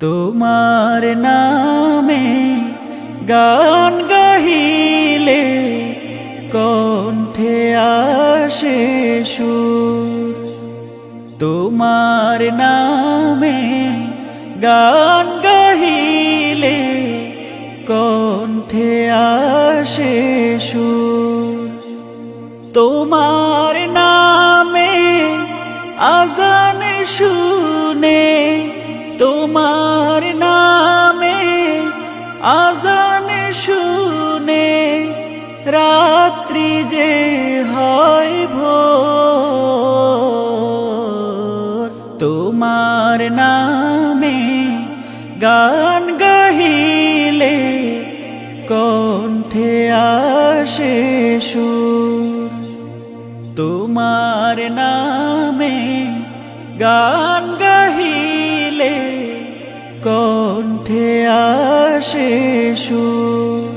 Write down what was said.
তোমার নামে গান গাহিলে কণ্ঠে আসে সুর। তোমার নামে গান গাহিলে কণ্ঠে আসে সুর। তোমার নামে আজান শুনে তোমার নামে আজান শুনে রাত্রি যে হয় ভোর। তোমার নামে গান গাহিলে কণ্ঠে আসে সুর। তোমার নামে গান কণ্ঠে আসে সুর।